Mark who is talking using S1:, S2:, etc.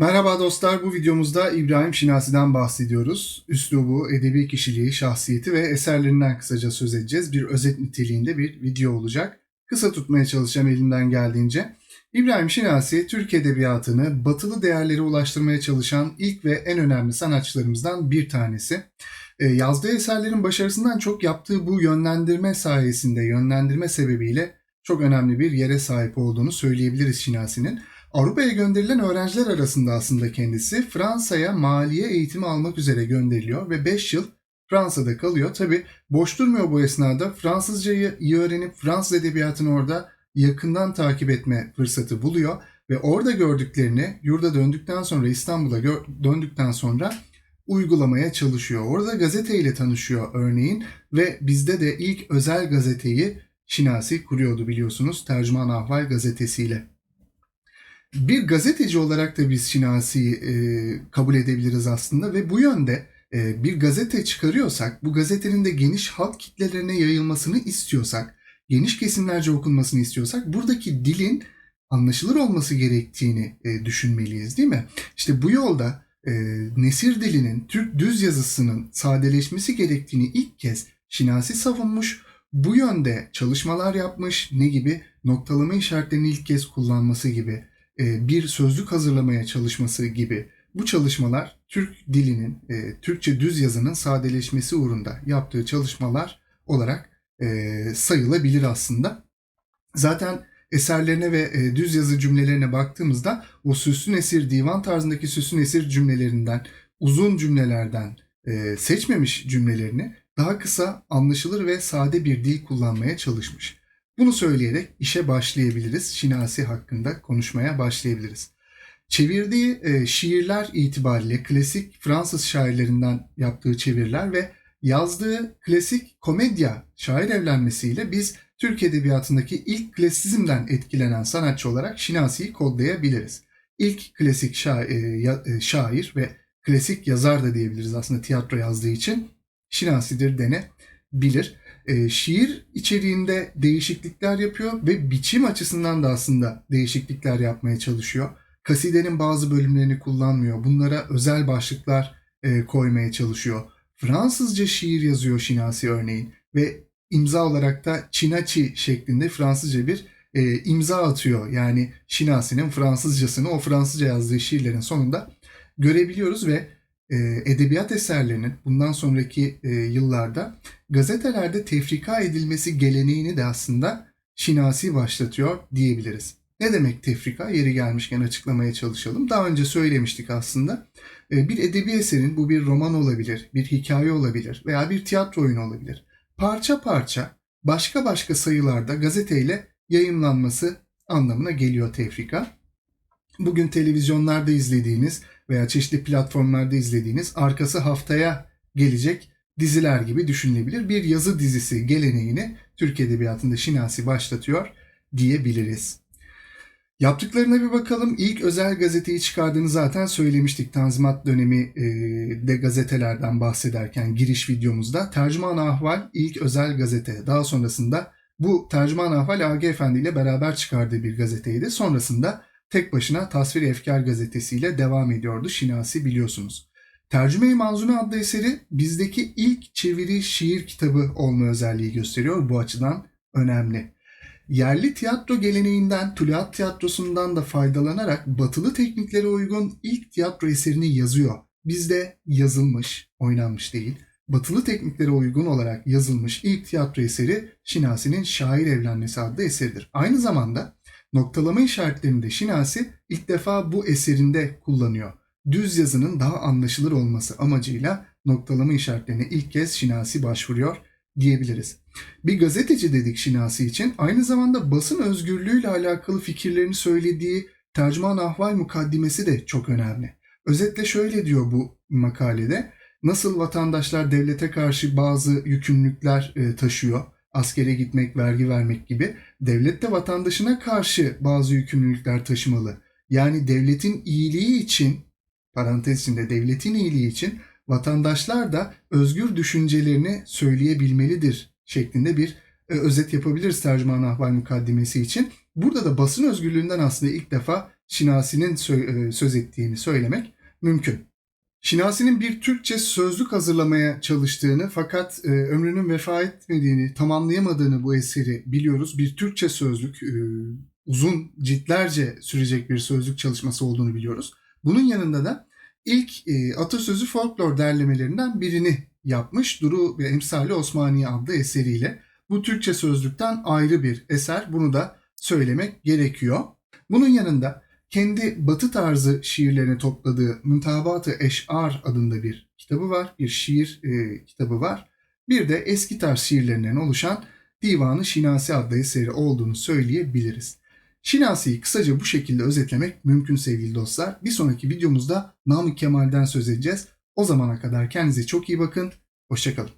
S1: Merhaba dostlar, bu videomuzda İbrahim Şinasi'den bahsediyoruz. Üslubu, edebi kişiliği, şahsiyeti ve eserlerinden kısaca söz edeceğiz. Bir özet niteliğinde bir video olacak. Kısa tutmaya çalışacağım elimden geldiğince. İbrahim Şinasi, Türk Edebiyatı'nı batılı değerlere ulaştırmaya çalışan ilk ve en önemli sanatçılarımızdan bir tanesi. Ee, yazdığı eserlerin başarısından çok yaptığı bu yönlendirme sayesinde, yönlendirme sebebiyle çok önemli bir yere sahip olduğunu söyleyebiliriz Şinasi'nin. Avrupa'ya gönderilen öğrenciler arasında aslında kendisi Fransa'ya maliye eğitimi almak üzere gönderiliyor ve 5 yıl Fransa'da kalıyor. Tabi boş durmuyor bu esnada Fransızcayı iyi öğrenip Fransız edebiyatını orada yakından takip etme fırsatı buluyor ve orada gördüklerini yurda döndükten sonra İstanbul'a döndükten sonra uygulamaya çalışıyor. Orada gazeteyle tanışıyor örneğin ve bizde de ilk özel gazeteyi Şinasi kuruyordu biliyorsunuz Tercüman Ahval gazetesiyle. Bir gazeteci olarak da biz Şinasi'yi e, kabul edebiliriz aslında ve bu yönde e, bir gazete çıkarıyorsak, bu gazetenin de geniş halk kitlelerine yayılmasını istiyorsak, geniş kesimlerce okunmasını istiyorsak buradaki dilin anlaşılır olması gerektiğini e, düşünmeliyiz değil mi? İşte bu yolda e, nesir dilinin, Türk düz yazısının sadeleşmesi gerektiğini ilk kez Şinasi savunmuş, bu yönde çalışmalar yapmış, ne gibi noktalama işaretlerini ilk kez kullanması gibi bir sözlük hazırlamaya çalışması gibi bu çalışmalar Türk dilinin, e, Türkçe düz yazının sadeleşmesi uğrunda yaptığı çalışmalar olarak e, sayılabilir aslında. Zaten eserlerine ve düz yazı cümlelerine baktığımızda o süslü nesir, divan tarzındaki süslü nesir cümlelerinden, uzun cümlelerden seçmemiş cümlelerini daha kısa, anlaşılır ve sade bir dil kullanmaya çalışmış. Bunu söyleyerek işe başlayabiliriz. Şinasi hakkında konuşmaya başlayabiliriz. Çevirdiği e, şiirler itibariyle klasik Fransız şairlerinden yaptığı çeviriler ve yazdığı klasik komedya şair evlenmesiyle biz Türk Edebiyatı'ndaki ilk klasizmden etkilenen sanatçı olarak Şinasi'yi kodlayabiliriz. İlk klasik şair, e, e, şair ve klasik yazar da diyebiliriz aslında tiyatro yazdığı için Şinasi'dir denebilir e, şiir içeriğinde değişiklikler yapıyor ve biçim açısından da aslında değişiklikler yapmaya çalışıyor. Kasidenin bazı bölümlerini kullanmıyor. Bunlara özel başlıklar e, koymaya çalışıyor. Fransızca şiir yazıyor Şinasi örneğin ve imza olarak da Çinaçi şeklinde Fransızca bir e, imza atıyor. Yani Şinasi'nin Fransızcasını o Fransızca yazdığı şiirlerin sonunda görebiliyoruz ve edebiyat eserlerinin bundan sonraki e, yıllarda gazetelerde tefrika edilmesi geleneğini de aslında Şinasi başlatıyor diyebiliriz. Ne demek tefrika? Yeri gelmişken açıklamaya çalışalım. Daha önce söylemiştik aslında. E, bir edebi eserin bu bir roman olabilir, bir hikaye olabilir veya bir tiyatro oyunu olabilir. Parça parça başka başka sayılarda gazeteyle yayınlanması anlamına geliyor tefrika. Bugün televizyonlarda izlediğiniz veya çeşitli platformlarda izlediğiniz arkası haftaya gelecek diziler gibi düşünülebilir. Bir yazı dizisi geleneğini Türk Edebiyatı'nda Şinasi başlatıyor diyebiliriz. Yaptıklarına bir bakalım. İlk özel gazeteyi çıkardığını zaten söylemiştik Tanzimat dönemi e, de gazetelerden bahsederken giriş videomuzda. Tercüman Ahval ilk özel gazete. Daha sonrasında bu Tercüman Ahval AG Efendi ile beraber çıkardığı bir gazeteydi. Sonrasında tek başına Tasvir Efkar gazetesiyle devam ediyordu Şinasi biliyorsunuz. Tercüme-i Manzume adlı eseri bizdeki ilk çeviri şiir kitabı olma özelliği gösteriyor. Bu açıdan önemli. Yerli tiyatro geleneğinden, Tuluat tiyatrosundan da faydalanarak batılı tekniklere uygun ilk tiyatro eserini yazıyor. Bizde yazılmış, oynanmış değil, batılı tekniklere uygun olarak yazılmış ilk tiyatro eseri Şinasi'nin Şair Evlenmesi adlı eseridir. Aynı zamanda Noktalama işaretlerini de Şinasi ilk defa bu eserinde kullanıyor. Düz yazının daha anlaşılır olması amacıyla noktalama işaretlerine ilk kez Şinasi başvuruyor diyebiliriz. Bir gazeteci dedik Şinasi için aynı zamanda basın özgürlüğüyle alakalı fikirlerini söylediği tercüman ahval mukaddimesi de çok önemli. Özetle şöyle diyor bu makalede. Nasıl vatandaşlar devlete karşı bazı yükümlülükler e, taşıyor askere gitmek, vergi vermek gibi devlet de vatandaşına karşı bazı yükümlülükler taşımalı. Yani devletin iyiliği için, parantez içinde devletin iyiliği için vatandaşlar da özgür düşüncelerini söyleyebilmelidir şeklinde bir e, özet yapabiliriz tercüman ahval mukaddimesi için. Burada da basın özgürlüğünden aslında ilk defa Şinasi'nin sö- e, söz ettiğini söylemek mümkün. Şinasi'nin bir Türkçe sözlük hazırlamaya çalıştığını fakat e, ömrünün vefa etmediğini, tamamlayamadığını bu eseri biliyoruz. Bir Türkçe sözlük, e, uzun ciltlerce sürecek bir sözlük çalışması olduğunu biliyoruz. Bunun yanında da ilk e, atasözü folklor derlemelerinden birini yapmış Duru ve Emsali Osmaniye adlı eseriyle. Bu Türkçe sözlükten ayrı bir eser. Bunu da söylemek gerekiyor. Bunun yanında kendi batı tarzı şiirlerini topladığı Müntabat-ı Eş'ar adında bir kitabı var. Bir şiir e, kitabı var. Bir de eski tarz şiirlerinden oluşan Divanı Şinasi adlı eseri olduğunu söyleyebiliriz. Şinasi'yi kısaca bu şekilde özetlemek mümkün sevgili dostlar. Bir sonraki videomuzda Namık Kemal'den söz edeceğiz. O zamana kadar kendinize çok iyi bakın. Hoşçakalın.